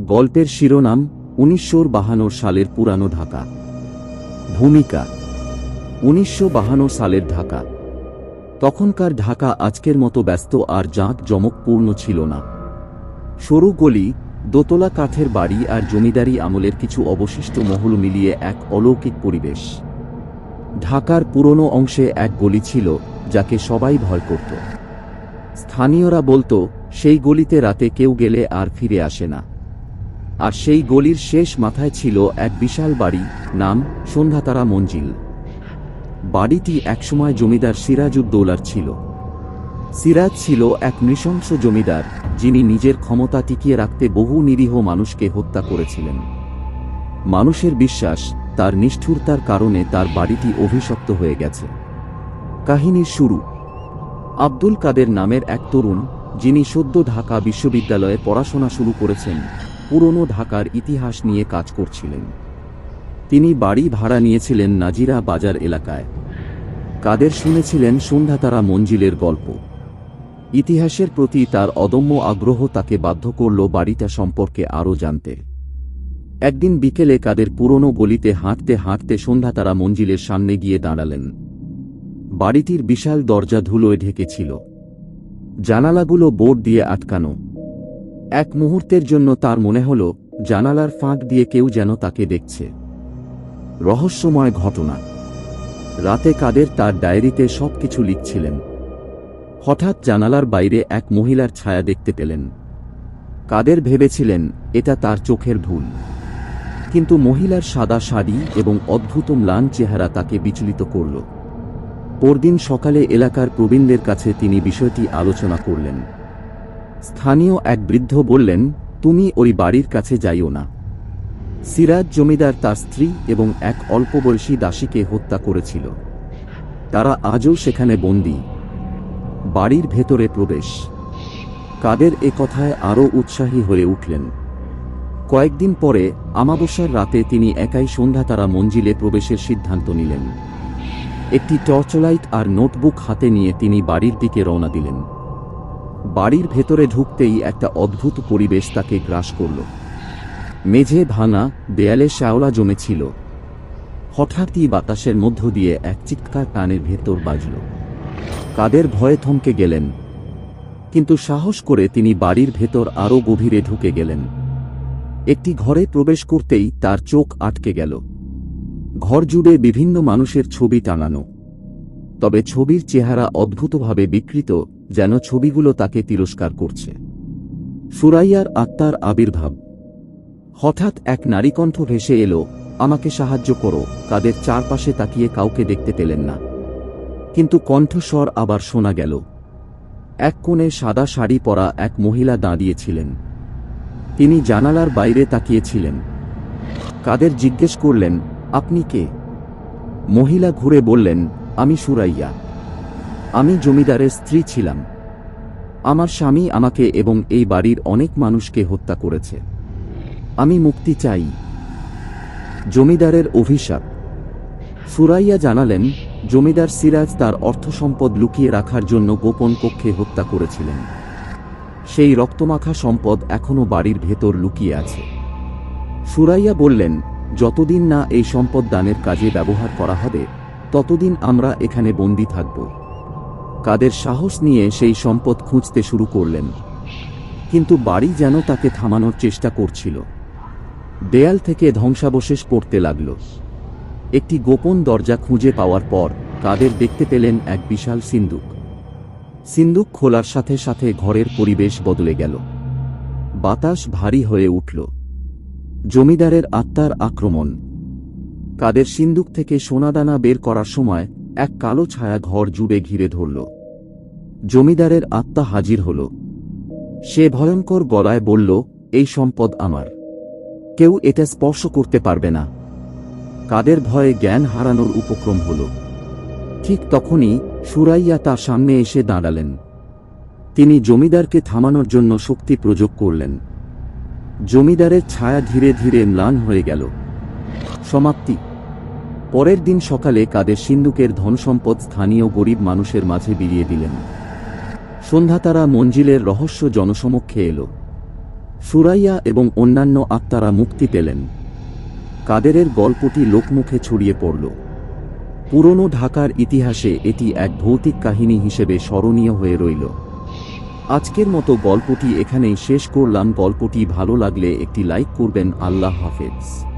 গল্পের শিরোনাম উনিশশো সালের পুরানো ঢাকা। ভূমিকা উনিশশো সালের ঢাকা। তখনকার ঢাকা আজকের মতো ব্যস্ত আর জাঁক জমকপূর্ণ ছিল না। সরু গলি, দোতলা কাঠের বাড়ি আর জমিদারি আমলের কিছু অবশিষ্ট মহল মিলিয়ে এক অলৌকিক পরিবেশ। ঢাকার পুরনো অংশে এক গলি ছিল যাকে সবাই ভয় করত। স্থানীয়রা বলতো, সেই গলিতে রাতে কেউ গেলে আর ফিরে আসে না। আর সেই গলির শেষ মাথায় ছিল এক বিশাল বাড়ি, নাম সন্ধ্যাতারা মঞ্জিল। বাড়িটি একসময় জমিদার সিরাজউদ্দৌলার ছিল। সিরাজ ছিল এক নৃশংস জমিদার, যিনি নিজের ক্ষমতা টিকিয়ে রাখতে বহু নিরীহ মানুষকে হত্যা করেছিলেন। মানুষের বিশ্বাস, তার নিষ্ঠুরতার কারণে তার বাড়িটি অভিশপ্ত হয়ে গেছে। কাহিনীর শুরু। আব্দুল কাদের নামের এক তরুণ, যিনি সদ্য ঢাকা বিশ্ববিদ্যালয়ে পড়াশোনা শুরু করেছেন পুরনো ঢাকার ইতিহাস নিয়ে কাজ করছিলেন। তিনি বাড়ি ভাড়া নিয়েছিলেন নাজিরা বাজার এলাকায়। কাদের শুনেছিলেন সন্ধ্যাতারা মঞ্জিলের গল্প। ইতিহাসের প্রতি তার অদম্য আগ্রহ তাকে বাধ্য করল বাড়িটা সম্পর্কে আরও জানতে। একদিন বিকেলে কাদের পুরনো গলিতে হাঁটতে হাঁটতে সন্ধ্যাতারা মঞ্জিলের সামনে গিয়ে দাঁড়ালেন। বাড়িটির বিশাল দরজা ধুলোয় ঢেকেছিল জানালাগুলো বোর্ড দিয়ে আটকানো। এক মুহূর্তের জন্য তার মনে হল, জানালার ফাঁক দিয়ে কেউ যেন তাকে দেখছে। রহস্যময় ঘটনা। রাতে কাদের তার ডায়েরিতে সবকিছু লিখছিলেন। হঠাৎ জানালার বাইরে এক মহিলার ছায়া দেখতে পেলেন। কাদের ভেবেছিলেন, এটা তার চোখের ভুল কিন্তু মহিলার সাদা শাড়ি এবং অদ্ভুত ম্লান চেহারা তাকে বিচলিত করল। পরদিন সকালে এলাকার প্রবীণদের কাছে তিনি বিষয়টি আলোচনা করলেন। স্থানীয় এক বৃদ্ধ বললেন, তুমি ওই বাড়ির কাছে যাইও না। সিরাজ জমিদার তার স্ত্রী এবং এক অল্প বয়সী দাসীকে হত্যা করেছিল। তারা আজও সেখানে বন্দী। বাড়ির ভেতরে প্রবেশ। কাদের এ কথায় আরও উৎসাহী হয়ে উঠলেন। কয়েকদিন পরে, আমাবস্যার রাতে তিনি একাই সন্ধ্যা তারা মঞ্জিলে প্রবেশের সিদ্ধান্ত নিলেন। একটি টর্চলাইট আর নোটবুক হাতে নিয়ে তিনি বাড়ির দিকে রওনা দিলেন। বাড়ির ভেতরে ঢুকতেই একটা অদ্ভুত পরিবেশ তাকে গ্রাস করল। মেঝে ভাঙা, দেয়ালে শ্যাওলা জমেছিল। হঠাৎই বাতাসের মধ্য দিয়ে এক চিৎকার কানের ভেতর বাজল। কাদের ভয়ে থমকে গেলেন। কিন্তু সাহস করে তিনি বাড়ির ভেতর আরও গভীরে ঢুকে গেলেন। একটি ঘরে প্রবেশ করতেই তার চোখ আটকে গেল। ঘর জুড়ে বিভিন্ন মানুষের ছবি টানানো তবে ছবির চেহারা অদ্ভুতভাবে বিকৃত যেন ছবিগুলো তাকে তিরস্কার করছে। সুরাইয়ার আত্মার আবির্ভাব। হঠাৎ এক নারীকণ্ঠ ভেসে এলো, আমাকে সাহায্য করো কাদের চারপাশে তাকিয়ে কাউকে দেখতে পেলেন না। কিন্তু কণ্ঠস্বর আবার শোনা গেল। এক কোণে সাদা শাড়ি পরা এক মহিলা দাঁড়িয়েছিলেন। তিনি জানালার বাইরে তাকিয়েছিলেন। কাদের জিজ্ঞেস করলেন, আপনি কে? মহিলা ঘুরে বললেন, আমি সুরাইয়া। আমি জমিদারের স্ত্রী ছিলাম। আমার স্বামী আমাকে এবং এই বাড়ির অনেক মানুষকে হত্যা করেছে। আমি মুক্তি চাই। জমিদারের অভিশাপ। সুরাইয়া জানালেন, জমিদার সিরাজ তার অর্থ সম্পদ লুকিয়ে রাখার জন্য গোপন কক্ষে হত্যা করেছিলেন। সেই রক্তমাখা সম্পদ এখনও বাড়ির ভেতর লুকিয়ে আছে। সুরাইয়া বললেন, যতদিন না এই সম্পদ দানের কাজে ব্যবহার করা হবে, ততদিন আমরা এখানে বন্দী থাকব। কাদের সাহস নিয়ে সেই সম্পদ খুঁজতে শুরু করলেন। কিন্তু বাড়ি যেন তাকে থামানোর চেষ্টা করছিল। দেয়াল থেকে ধ্বংসাবশেষ পড়তে লাগল। একটি গোপন দরজা খুঁজে পাওয়ার পর কাদের দেখতে পেলেন এক বিশাল সিন্দুক। সিন্দুক খোলার সাথে সাথে ঘরের পরিবেশ বদলে গেল। বাতাস ভারী হয়ে উঠল। জমিদারের আত্মার আক্রমণ। কাদের সিন্দুক থেকে সোনাদানা বের করার সময় এক কালো ছায়া ঘর জুড়ে ঘিরে ধরল। জমিদারের আত্মা হাজির হল। সে ভয়ঙ্কর গলায় বলল, এই সম্পদ আমার। কেউ এটা স্পর্শ করতে পারবে না। কাদের ভয়ে জ্ঞান হারানোর উপক্রম হল। ঠিক তখনই সুরাইয়া তার সামনে এসে দাঁড়ালেন। তিনি জমিদারকে থামানোর জন্য শক্তি প্রয়োগ করলেন। জমিদারের ছায়া ধীরে ধীরে ম্লান হয়ে গেল। সমাপ্তি। পরের দিন সকালে কাদের সিন্ধুকের ধনসম্পদ স্থানীয় গরিব মানুষের মাঝে বিলিয়ে দিলেন। সন্ধ্যাতারা মঞ্জিলের রহস্য জনসমক্ষে এল। সুরাইয়া এবং অন্যান্য আত্মারা মুক্তি পেলেন। কাদেরের গল্পটি লোকমুখে ছড়িয়ে পড়ল। পুরনো ঢাকার ইতিহাসে এটি এক ভৌতিক কাহিনী হিসেবে স্মরণীয় হয়ে রইল। আজকের মতো গল্পটি এখানেই শেষ করলাম। গল্পটি ভালো লাগলে একটি লাইক করবেন। আল্লাহ হাফেজ।